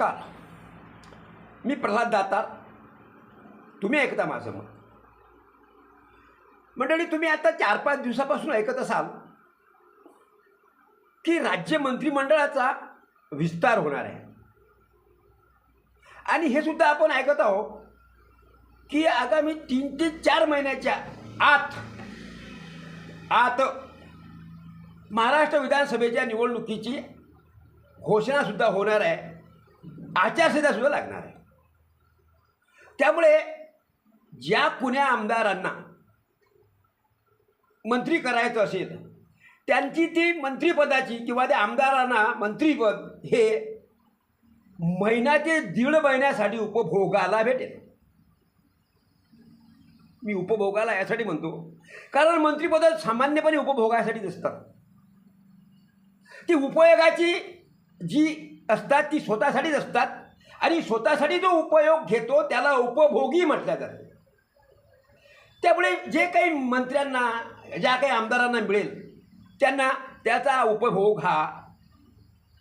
नमस्कार मी प्रल्हाद दातार. तुम्ही ऐकता माझं मत. मंडळी तुम्ही आता चार पाच दिवसापासून ऐकत असाल की राज्य मंत्रिमंडळाचा विस्तार होणार आहे. आणि हे सुद्धा आपण ऐकत आहोत की आगामी तीन ते चार महिन्याच्या आत आत महाराष्ट्र विधानसभेच्या निवडणुकीची घोषणासुद्धा होणार आहे. आचारसंहितासुद्धा लागणार आहे. त्यामुळे ज्या कुण्या आमदारांना मंत्री करायचं असेल त्यांची ती मंत्रिपदाची किंवा त्या आमदारांना मंत्रीपद हे महिना ते दीड महिन्यासाठी उपभोगाला भेटेल. मी उपभोगाला यासाठी म्हणतो. कारण मंत्रिपद सामान्यपणे उपभोगासाठी दिसतात. ती उपयोगाची जी असतात ती स्वतःसाठीच असतात. आणि स्वतःसाठी जो उपयोग घेतो त्याला उपभोगी म्हटलं जातं. त्यामुळे जे काही मंत्र्यांना ज्या काही आमदारांना मिळेल त्यांना त्याचा उपभोग हा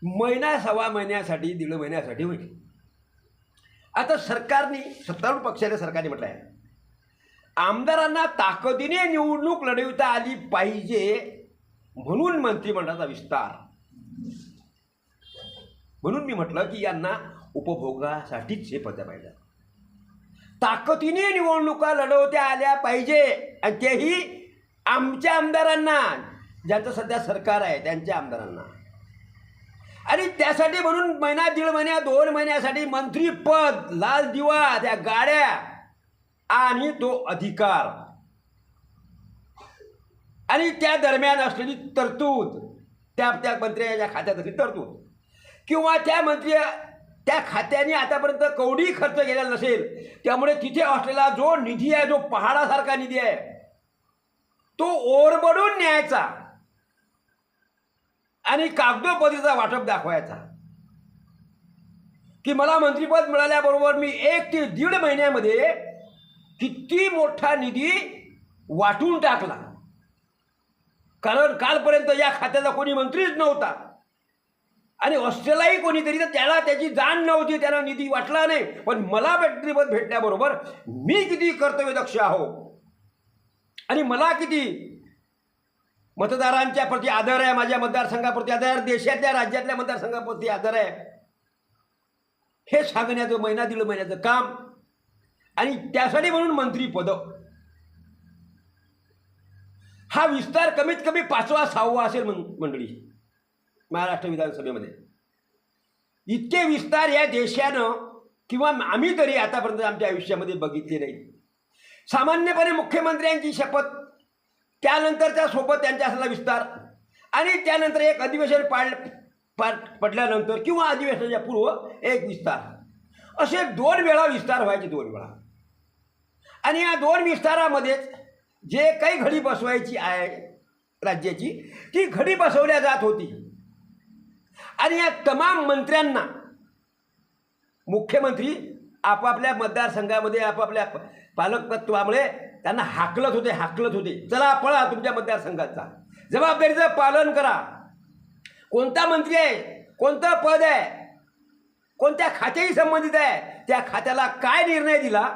महिना सव्वा महिन्यासाठी दीड महिन्यासाठी होईल. आता सरकारने सत्तारूढ पक्षाने सरकारने म्हटलं आहे आमदारांना ताकदीने निवडणूक लढविता आली पाहिजे म्हणून मंत्रिमंडळाचा विस्तार. म्हणून मी म्हटलं की यांना उपभोगासाठीच हे पद पाहिजे ताकदीने निवडणुका लढवत्या आल्या पाहिजे आणि तेही आमच्या आमदारांना. ज्यांचं सध्या सरकार आहे त्यांच्या आमदारांना. आणि त्यासाठी म्हणून महिना दीड महिन्या दोन महिन्यासाठी मंत्रीपद लाल दिवा त्या गाड्या आणि तो अधिकार. आणि त्या दरम्यान असलेली तरतूद त्या त्या मंत्र्याच्या खात्यात असलेली तरतूद. किंवा त्या मंत्री त्या खात्याने आतापर्यंत कवडी खर्च केलेला नसेल. त्यामुळे तिथे असलेला जो निधी आहे जो पहाडासारखा निधी आहे तो ओरबडून न्यायचा. आणि कागदोपदीचा वाटप दाखवायचा. की मला मंत्रिपद मिळाल्याबरोबर मी एक ते दीड महिन्यामध्ये किती मोठा निधी वाटून टाकला. कारण कालपर्यंत या खात्याचा कोणी मंत्रीच नव्हता. आणि असलेलाही कोणीतरी तर त्याला त्याची जाण नव्हती त्याला निधी वाटला नाही. पण मला मंत्रिपद भेटल्याबरोबर मी किती कर्तव्यदक्ष आहो? आणि मला किती? मतदारांच्या प्रती आदर आहे माझ्या मतदारसंघाप्रती आदर आहे देशातल्या राज्यातल्या मतदारसंघाप्रती आदर आहे. हे सांगण्याचं महिना दीड महिन्याचं काम. आणि त्यासाठी म्हणून मंत्रीपद. हा विस्तार कमीत कमी पाचवा सहावा असेल मं मंडळी. महाराष्ट्र विधानसभेमध्ये. इतके विस्तार या देशानं किंवा आम्ही तरी आतापर्यंत आमच्या आयुष्यामध्ये बघितले नाही. सामान्यपणे मुख्यमंत्र्यांची शपथ त्यानंतरच्या सोबत त्यांचा असलेला विस्तार आणि त्यानंतर एक अधिवेशन पाड पाड पडल्यानंतर किंवा अधिवेशनाच्या पूर्व एक विस्तार. असे दोन वेळा विस्तार व्हायचे दोन वेळा. आणि या दोन विस्तारामध्येच जे काही घडी बसवायची आहे राज्याची ती घडी बसवल्या जात होती. आणि या तमाम मंत्र्यांना मुख्यमंत्री आपापल्या मतदारसंघामध्ये आपापल्या पालकत्वामुळे त्यांना हाकलत होते हाकलत होते. चला पळा तुमच्या मतदारसंघाचा. जबाबदारीचं पालन करा. कोणता मंत्री आहे कोणतं पद आहे कोणत्या खात्याशी संबंधित आहे त्या खात्याला काय निर्णय दिला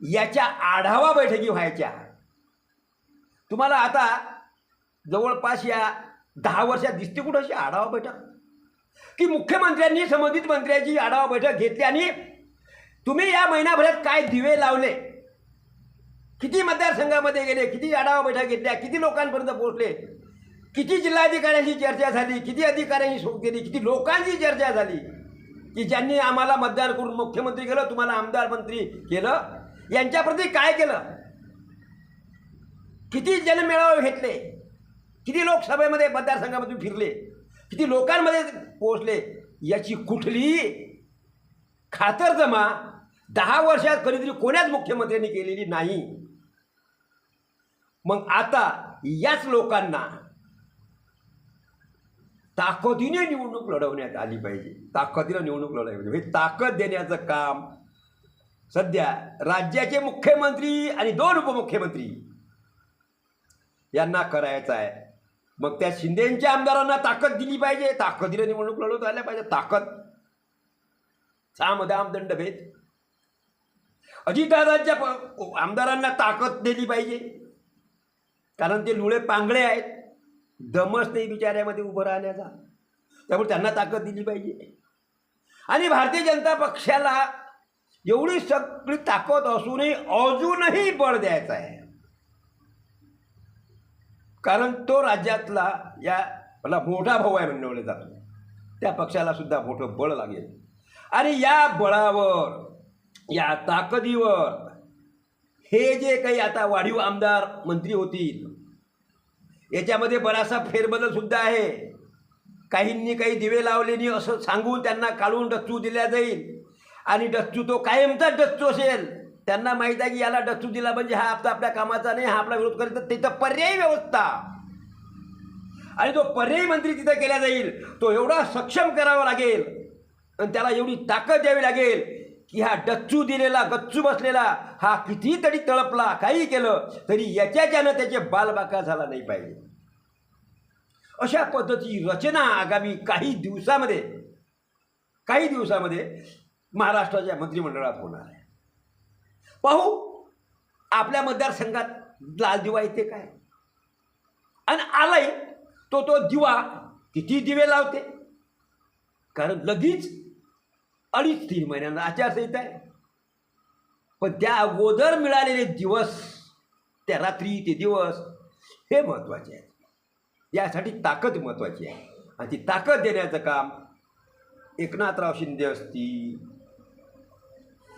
याच्या आढावा बैठकी व्हायच्या. तुम्हाला आता जवळपास या दहा वर्षात दिसते कुठं अशी आढावा बैठक? की मुख्यमंत्र्यांनी संबंधित मंत्र्यांची आढावा बैठक घेतली आणि तुम्ही या महिनाभरात काय दिवे लावले? किती मतदारसंघामध्ये गेले? किती आढावा बैठक घेतल्या? किती लोकांपर्यंत पोहोचले? किती जिल्हाधिकाऱ्यांशी चर्चा झाली? किती अधिकाऱ्यांशी सोबत केली किती लोकांची चर्चा झाली? की ज्यांनी आम्हाला मतदान करून मुख्यमंत्री केलं तुम्हाला आमदार मंत्री केलं? यांच्याप्रती काय केलं? किती जनमेळावे घेतले? किती लोकसभेमध्ये मतदारसंघामधून फिरले? किती लोकांमध्ये पोहोचले? याची कुठलीही खातरजमा दहा वर्षात कधीतरी कोण्याच मुख्यमंत्र्यांनी केलेली नाही? मग आता याच लोकांना ताकदीने निवडणूक लढवण्यात आली पाहिजे. ताकदीनं निवडणूक लढवली पाहिजे. हे ताकद देण्याचं काम सध्या राज्याचे मुख्यमंत्री आणि दोन उपमुख्यमंत्री यांना करायचं आहे. मग त्या शिंदेच्या आमदारांना ताकद दिली पाहिजे. ताकदीला निवडणूक लढवता आल्या पाहिजे. ताकद. सामदा आमदंड भेद. अजितदादांच्या प- आमदारांना ताकद दिली पाहिजे. कारण ते लुळे पांगळे आहेत. दमच नाही बिचाऱ्यामध्ये उभं राहण्याचा. त्यामुळे त्यांना ताकद दिली पाहिजे. आणि भारतीय जनता पक्षाला एवढी सगळी ताकद असूनही अजूनही बळ द्यायचं आहे. कारण तो राज्यातला या मला मोठा भाऊ आहे म्हणवले जातो. त्या पक्षाला सुद्धा मोठं बळ लागेल. आणि या बळावर या ताकदीवर हे जे काही आता वाढीव आमदार मंत्री होतील याच्यामध्ये बराचसा फेरबदल सुद्धा आहे. काहींनी काही दिवे लावलेनी असं सांगून त्यांना काढून डच्चू दिल्या जाईल. आणि डच्चू तो कायमचा डच्चू असेल. त्यांना माहीत आहे की याला डच्चू दिला म्हणजे हा आपला आपल्या कामाचा नाही हा आपला विरोध करीत तिथं पर्यायी व्यवस्था. आणि तो पर्यायी मंत्री तिथं केला जाईल तो एवढा सक्षम करावा लागेल आणि त्याला एवढी ताकद द्यावी लागेल की हा डच्चू दिलेला गच्चू बसलेला हा किती तरी तळपला काही केलं तरी याच्याच्यानं त्याचे बालबाका झाला नाही पाहिजे. अशा पद्धतीची रचना आगामी काही दिवसामध्ये काही दिवसामध्ये महाराष्ट्राच्या मंत्रिमंडळात होणार आहे. पाहू आपल्या मतदारसंघात लाल दिवा येते काय? आणि आलाय तो तो दिवा किती दिवे लावते? कारण लगेच अडीच तीन महिन्यांना आचारसंहिता आहे. पण त्या अगोदर मिळालेले दिवस त्या रात्री ते दिवस हे महत्त्वाचे आहेत. यासाठी ताकद महत्त्वाची आहे. आणि ती ताकद देण्याचं काम एकनाथराव शिंदे असतील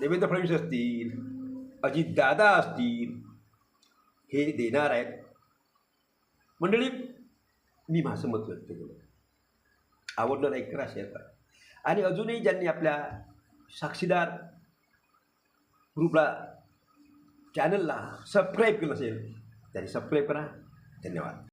देवेंद्र फडणवीस असतील अजितदादा असतील हे देणार आहेत. मंडळी मी माझं मत व्यक्त केलं आवडलं लाईक करा शेअर करा. आणि अजूनही ज्यांनी आपल्या साक्षीदार ग्रुपला चॅनलला सबस्क्राईब केलं असेल त्यांनी सबस्क्राईब करा. धन्यवाद.